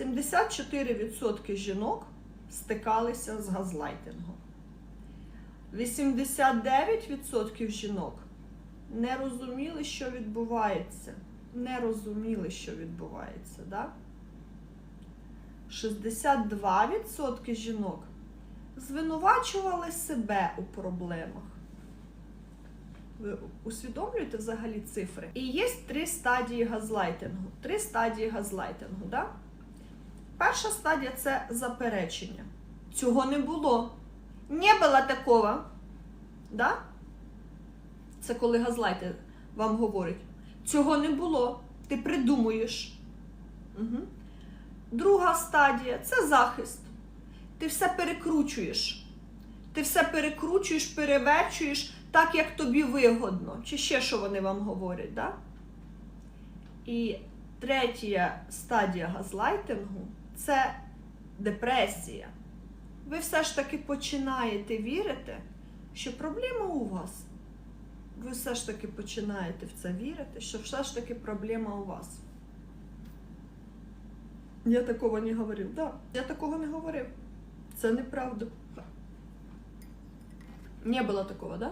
74% жінок стикалися з газлайтингом. 89% жінок не розуміли, що відбувається. Не розуміли, що відбувається. Да? 62% жінок звинувачували себе у проблемах. Ви усвідомлюєте взагалі цифри? І є три стадії газлайтингу. Три стадії газлайтингу. Да? Перша стадія це заперечення. Цього не було. Не було такого. Да? Це коли газлайтер вам говорить. Цього не було. Ти придумуєш. Угу. Друга стадія це захист. Ти все перекручуєш. Ти все перекручуєш, переверчуєш так, як тобі вигодно. Чи ще що вони вам говорять, да? І третя стадія газлайтингу це депресія. Ви все ж таки починаєте вірити, що проблема у вас. Ви все ж таки починаєте в це вірити, що все ж таки проблема у вас. Я такого не говорив. Да, я такого не говорив. Це неправда. Не було такого, да?